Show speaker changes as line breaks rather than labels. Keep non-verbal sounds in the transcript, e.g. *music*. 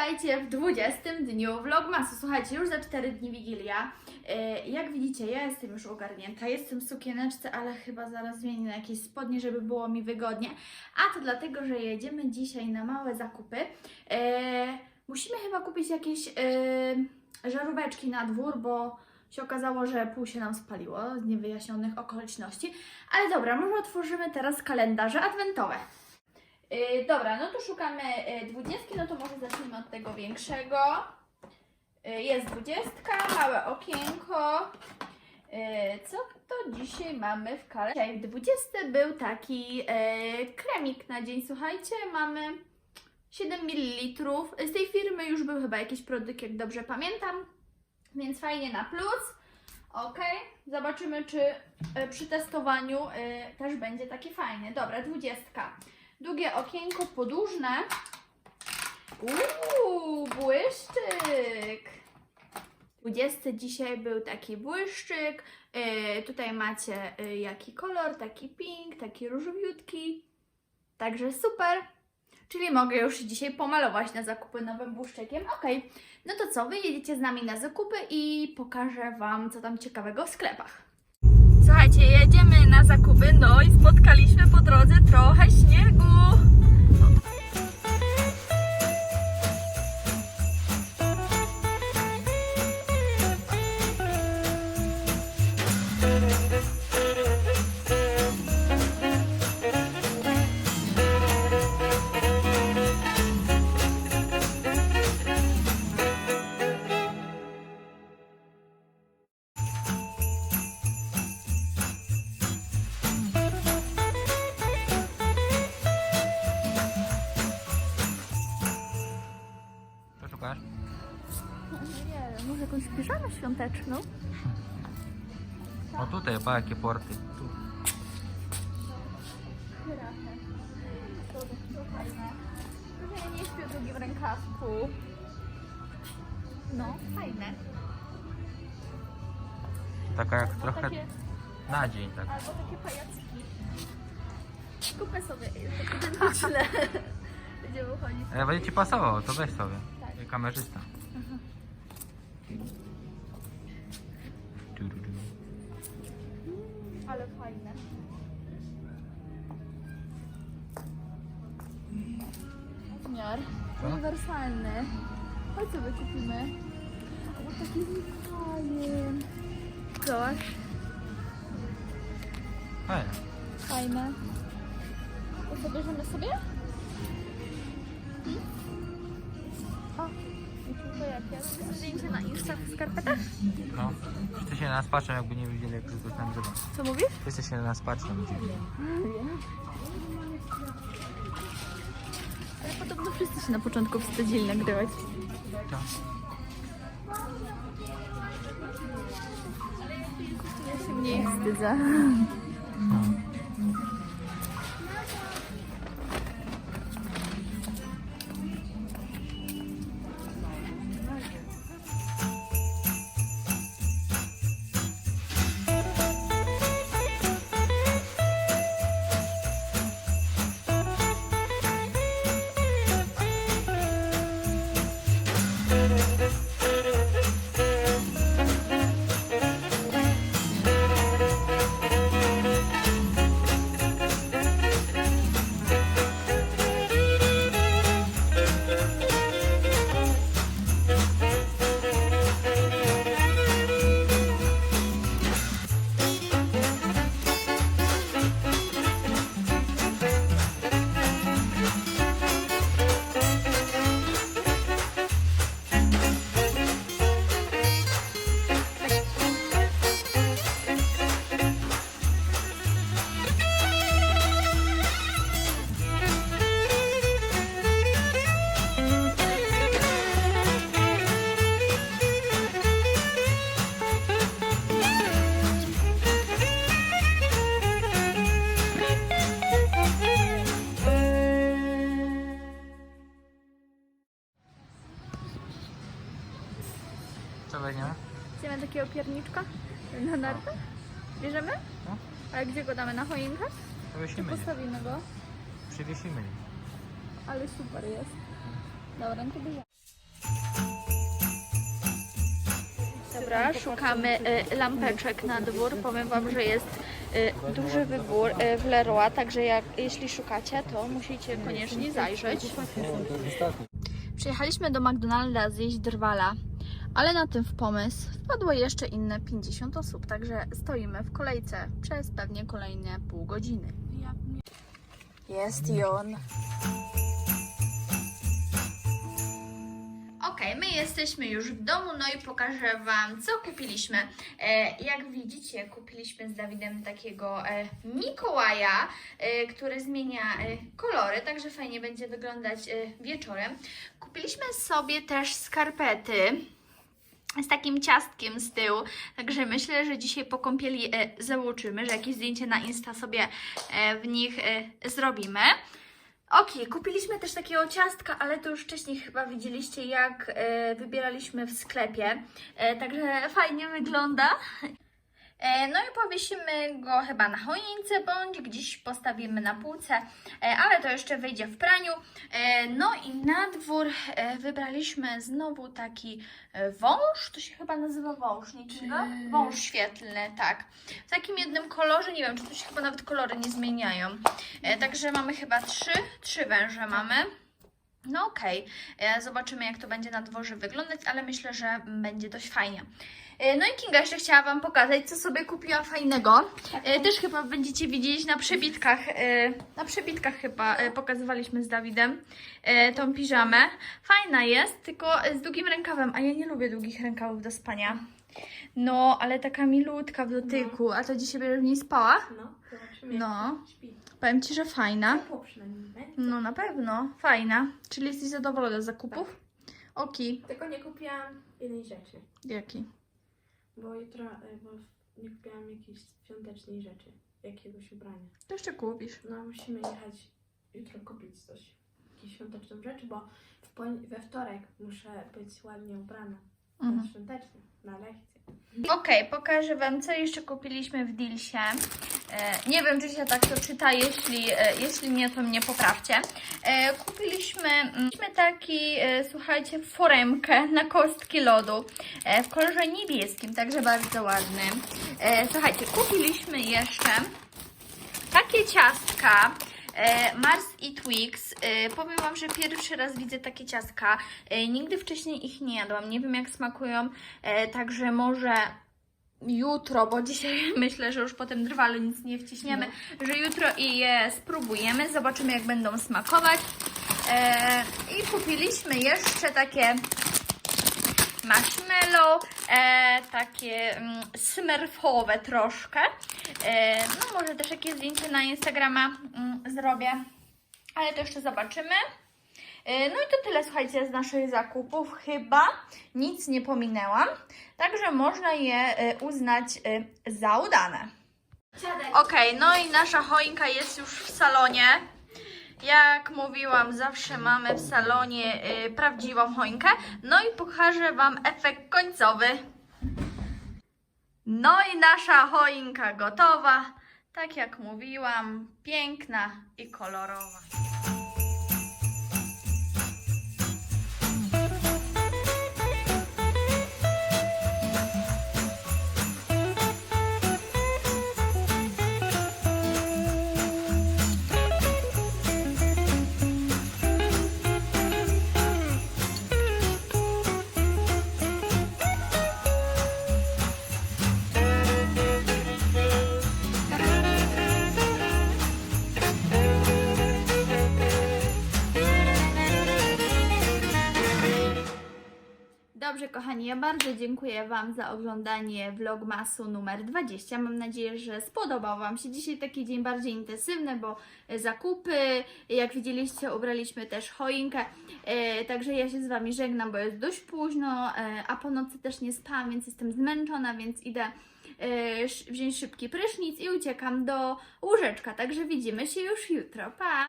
Witajcie w 20 dniu vlogmasu. Słuchajcie, już za 4 dni Wigilia. E, Jak widzicie, ja jestem już ogarnięta. Jestem w sukieneczce, ale chyba zaraz zmienię na jakieś spodnie, żeby było mi wygodnie. A to dlatego, że jedziemy dzisiaj na małe zakupy. E, Musimy chyba kupić jakieś e, żaróweczki na dwór, bo się okazało, że pół się nam spaliło z niewyjaśnionych okoliczności. Ale dobra, może otworzymy teraz kalendarze adwentowe. Yy, dobra, no to szukamy yy, dwudziestki, no to może zacznijmy od tego większego. Yy, jest dwudziestka, małe okienko. Yy, co to dzisiaj mamy w kalendarzu? Dzisiaj w 20 był taki yy, kremik na dzień, słuchajcie, mamy 7 ml. Z tej firmy już był chyba jakiś produkt, jak dobrze pamiętam, więc fajnie na plus. Ok, zobaczymy, czy przy testowaniu też będzie taki fajny. Dobra, dwudziestka. Długie okienko podłużne. Uuu, błyszczyk. 20 dzisiaj był taki błyszczyk. Yy, tutaj macie yy, jaki kolor, taki pink, taki różowiutki. Także super. Czyli mogę już dzisiaj pomalować na zakupy nowym błyszczykiem. Ok, no to co? Wy jedziecie z nami na zakupy i pokażę Wam, co tam ciekawego w sklepach. Słuchajcie, jedziemy na zakupy, no i spotkaliśmy po drodze trochę śniegu. Jakąś piżamę świąteczną?
O tutaj, pa jakie porty. Tu.
To, to fajne. Trochę nie śpię długim rękawku. No, fajne.
Taka jak
Albo
trochę
takie,
na dzień tak.
albo takie pajacki. Kupę sobie takie identyczne. *laughs* Będziemy chodzić.
Ale będzie ci pasowało, to weź sobie.
Tak.
Kamerzysta. Tu, tu.
Ale fajne. Rozmiar uniwersalny. Chodź sobie kupimy. O, taki fajny. Zobacz,
Fajne.
fajne. To sobie? Hmm? O, jakie? Zdjęcie na Insta w skarpetach?
No. Wszyscy się na nas patrzą, jakby nie wiedzieli, jak to tam zrobią.
Co mówisz?
Wszyscy się na nas patrzą. Gdzie.
Ale podobno wszyscy się na początku wstydzili nagrywać.
To.
Ja się mniej wstydzę. Zrobimy takiego pierniczka na nartach. Bierzemy?
No.
A gdzie go damy? Na choinkę?
Powiesimy Czy
postawimy go?
Przywiesimy.
Ale super jest. Dobra, no to bierzemy. Dobra, szukamy y, lampeczek na dwór. Powiem Wam, że jest y, duży wybór y, w Leroy, także jak, jeśli szukacie, to musicie koniecznie zajrzeć. Przyjechaliśmy do McDonalda zjeść drwala ale na tym w pomysł wpadło jeszcze inne 50 osób, także stoimy w kolejce przez pewnie kolejne pół godziny. Jest i on. Okej, my jesteśmy już w domu, no i pokażę Wam, co kupiliśmy. E, jak widzicie, kupiliśmy z Dawidem takiego e, Mikołaja, e, który zmienia e, kolory, także fajnie będzie wyglądać e, wieczorem. Kupiliśmy sobie też skarpety z takim ciastkiem z tyłu, także myślę, że dzisiaj po kąpieli e, że jakieś zdjęcie na Insta sobie e, w nich e, zrobimy. Okej, kupiliśmy też takiego ciastka, ale to już wcześniej chyba widzieliście, jak e, wybieraliśmy w sklepie. E, także fajnie wygląda. E, no i powiesimy go chyba na choince bądź gdzieś postawimy na półce, e, ale to jeszcze wyjdzie w praniu. E, no i na dwór wybraliśmy znowu taki wąż, to się chyba nazywa wąż, nie czyta? Wąż świetlny, tak. W takim jednym kolorze, nie wiem, czy tu się chyba nawet kolory nie zmieniają. Także mamy chyba trzy, trzy węże mamy. No okej, E, zobaczymy jak to będzie na dworze wyglądać, ale myślę, że będzie dość fajnie. E, No i Kinga jeszcze chciała Wam pokazać, co sobie kupiła fajnego. E, Też chyba będziecie widzieć na przebitkach, e, na przebitkach chyba pokazywaliśmy z Dawidem tą piżamę. Fajna jest, tylko z długim rękawem, a ja nie lubię długich rękawów do spania. No, ale taka milutka w dotyku, a to dzisiaj będziesz w niej spała?
No.
No. Powiem Ci, że fajna.
Będzie.
No na pewno, fajna. Czyli jesteś zadowolona z zakupów? Oki.
Tylko nie kupiłam jednej rzeczy,
Jaki?
Bo jutro, e, bo nie kupiłam jakiejś świątecznej rzeczy, jakiegoś ubrania.
To jeszcze kupisz.
No musimy jechać jutro kupić coś, jakąś świąteczną rzecz, bo w poni- we wtorek muszę być ładnie ubrana.
Mhm.
Na świątecznie, na lekcję.
Okej, pokażę Wam, co jeszcze kupiliśmy w Dilsie. E, nie wiem, czy się tak to czyta, jeśli, e, jeśli nie, to mnie poprawcie. E, kupiliśmy mm, taki, e, słuchajcie, foremkę na kostki lodu w kolorze niebieskim, także bardzo ładny. Słuchajcie, kupiliśmy jeszcze takie ciastka. Mars i Twix. Powiem Wam, że pierwszy raz widzę takie ciastka. Nigdy wcześniej ich nie jadłam. Nie wiem, jak smakują. Także może jutro, bo dzisiaj *laughs* myślę, że już po tym drwalu nic nie wciśniemy, że jutro i je spróbujemy. Zobaczymy, jak będą smakować. E, I kupiliśmy jeszcze takie marshmallow, e, takie mm, smurfowe troszkę. E, no może też jakieś zdjęcie na Instagrama mm, zrobię, ale to jeszcze zobaczymy. E, no i to tyle, słuchajcie, z naszych zakupów. Chyba nic nie pominęłam, także można je e, uznać e, za udane. Okej, no i nasza choinka jest już w salonie. Jak mówiłam, zawsze mamy w salonie y, prawdziwą choinkę. No i pokażę Wam efekt końcowy. No i nasza choinka gotowa. Tak jak mówiłam, piękna i kolorowa. Kochani, ja bardzo dziękuję Wam za oglądanie vlogmasu numer 20. Mam nadzieję, że spodobał Wam się dzisiaj taki dzień bardziej intensywny, bo e, zakupy, jak widzieliście, ubraliśmy też choinkę. E, także ja się z Wami żegnam, bo jest dość późno, e, a po nocy też nie spałam, więc jestem zmęczona, więc idę wziąć szybki prysznic i uciekam do łóżeczka. Także widzimy się już jutro. Pa!